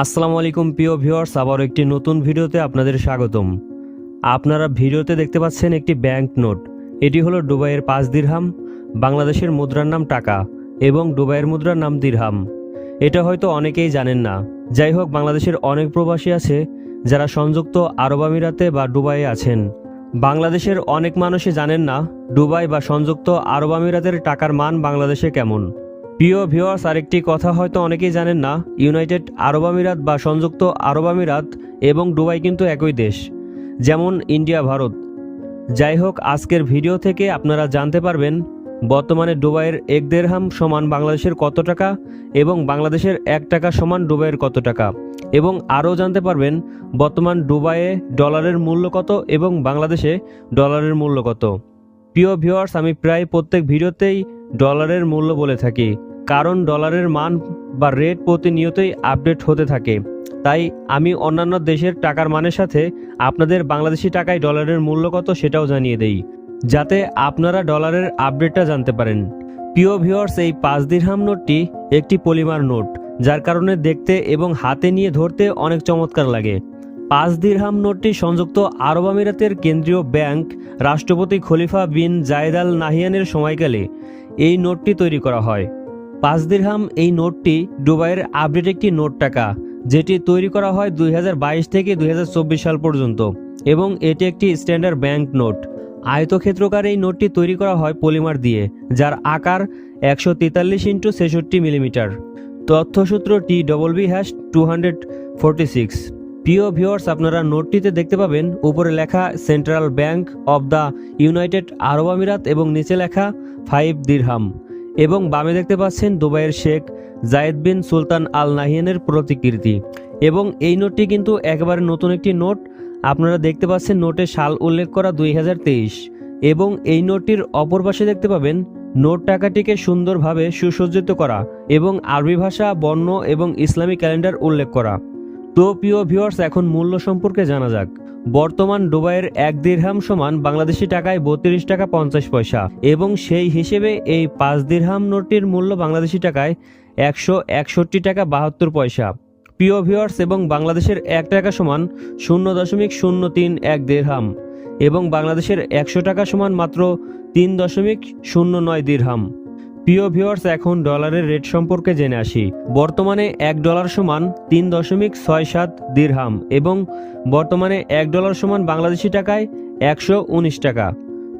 আসসালামু আলাইকুম, প্রিয় ভিউয়ার্স। আবার একটি নতুন ভিডিওতে আপনাদের স্বাগতম। আপনারা ভিডিওতে দেখতে পাচ্ছেন একটি ব্যাংক নোট। এটি হলো দুবাইয়ের পাঁচ দিরহাম, বাংলাদেশের মুদ্রার নাম টাকা এবং দুবাইয়ের মুদ্রার নাম দিরহাম। এটা হয়তো অনেকেই জানেন না। যাই হোক, বাংলাদেশের অনেক প্রবাসী আছে যারা সংযুক্ত আরব আমিরাতে বা দুবাইয়ে আছেন। বাংলাদেশের অনেক মানুষই জানেন না দুবাই বা সংযুক্ত আরব আমিরাতের টাকার মান বাংলাদেশে কেমন। প্রিয় ভিওয়ার্স আরেকটি কথা হয়তো অনেকেই জানেন না, ইউনাইটেড আরব আমিরাত বা সংযুক্ত আরব আমিরাত এবং দুবাই কিন্তু একই দেশ, যেমন ইন্ডিয়া, ভারত। যাই হোক, আজকের ভিডিও থেকে আপনারা জানতে পারবেন, বর্তমানে দুবাইয়ের এক দেড়হাম সমান বাংলাদেশের কত টাকা এবং বাংলাদেশের এক টাকা সমান দুবাইয়ের কত টাকা। এবং আরও জানতে পারবেন, বর্তমান দুবাইয়ে ডলারের মূল্য কত এবং বাংলাদেশে ডলারের মূল্য কত। প্রিয় ভিউয়ার্স, আমি প্রায় প্রত্যেক ভিডিওতেই ডলারের মূল্য বলে থাকি। কারণ ডলারের মান বা রেট প্রতিনিয়তই আপডেট হতে থাকে। তাই আমি অন্যান্য দেশের টাকার মানের সাথে আপনাদের বাংলাদেশি টাকায় ডলারের মূল্য কত সেটাও জানিয়ে দেই, যাতে আপনারা ডলারের আপডেটটা জানতে পারেন। প্রিয় ভিউয়ার্স, এই পাঁচ দিরহাম নোটটি একটি পলিমার নোট, যার কারণে দেখতে এবং হাতে নিয়ে ধরতে অনেক চমৎকার লাগে। পাঁচ দিরহাম নোটটি সংযুক্ত আরব আমিরাতের কেন্দ্রীয় ব্যাংক রাষ্ট্রপতি খলিফা বিন জায়েদ আল নাহিয়ানের সময়কালে এই নোটটি তৈরি করা হয়। পাঁচ দিরহাম এই নোটটি দুবাইয়ের আপডেট একটি নোট টাকা, যেটি তৈরি করা হয় দুই হাজার বাইশ থেকে দুই হাজার চব্বিশ সাল পর্যন্ত, এবং এটি একটি স্ট্যান্ডার্ড ব্যাংক নোট। আয়তক্ষেত্রকার এই নোটটি তৈরি করা হয় পলিমার দিয়ে, যার আকার একশো তেতাল্লিশ ইন্টু ছেষট্টি millimetre. তথ্যসূত্র T double B hash two hundred forty six. প্রিয় ভিউয়ার্স, আপনারা নোটটিতে দেখতে পাবেন, উপরে লেখা central bank of the United আরব আমিরাত এবং নিচে লেখা ফাইভ দিরহাম। এবং বামে দেখতে পাচ্ছেন দুবাইয়ের শেখ জায়েদ বিন সুলতান আল নাহিয়ানের প্রতিকৃতি। এবং এই নোটটি কিন্তু একেবারে নতুন একটি নোট। আপনারা দেখতে পাচ্ছেন নোটে সাল উল্লেখ করা দুই হাজার তেইশ। এবং এই নোটটির অপর পাশে দেখতে পাবেন, নোট টাকাটিকে সুন্দরভাবে সুসজ্জিত করা এবং আরবি ভাষা, বর্ণ এবং ইসলামী ক্যালেন্ডার উল্লেখ করা। তো প্রিয় ভিউয়ার্স, এখন মূল্য সম্পর্কে জানা যাক। বর্তমান ডুবাইয়ের এক দিরহাম সমান বাংলাদেশি টাকায় বত্রিশ টাকা পঞ্চাশ পয়সা এবং সেই হিসেবে এই পাঁচ দিরহাম নোটটির মূল্য বাংলাদেশি টাকায় একশো একষট্টি টাকা বাহাত্তর পয়সা। প্রিয় ভিউয়ার্স, এবং বাংলাদেশের এক টাকা সমান শূন্য দশমিক শূন্য তিন এক দেড়হাম এবং বাংলাদেশের একশো টাকা সমান মাত্র তিন দশমিক শূন্য নয় দিরহাম। প্রিয় ভিউয়ার্স, এখন ডলারের রেট সম্পর্কে জেনে আসি। বর্তমানে এক ডলার সমান তিন দশমিক ছয় সাত দিরহাম এবং বর্তমানে এক ডলার সমান বাংলাদেশি টাকায় একশো উনিশ টাকা।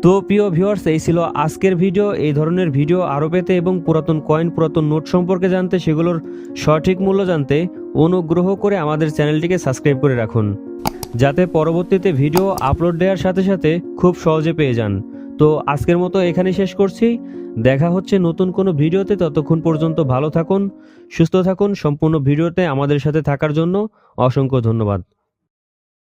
তো প্রিয় ভিউয়ার্স, এই ছিল আজকের ভিডিও। এই ধরনের ভিডিও আরও পেতে এবং পুরাতন কয়েন, পুরাতন নোট সম্পর্কে জানতে সেগুলোর সঠিক মূল্য জানতে অনুগ্রহ করে আমাদের চ্যানেলটিকে সাবস্ক্রাইব করে রাখুন। যাতে পরবর্তীতে ভিডিও আপলোড দেওয়ার সাথে সাথে খুব সহজে পেয়ে যান। তো আজকের মতো এখানে শেষ করছি। দেখা হচ্ছে নতুন কোনো ভিডিওতে। ততক্ষণ পর্যন্ত ভালো থাকুন, সুস্থ থাকুন। সম্পূর্ণ ভিডিওতে আমাদের সাথে থাকার জন্য অসংখ্য ধন্যবাদ।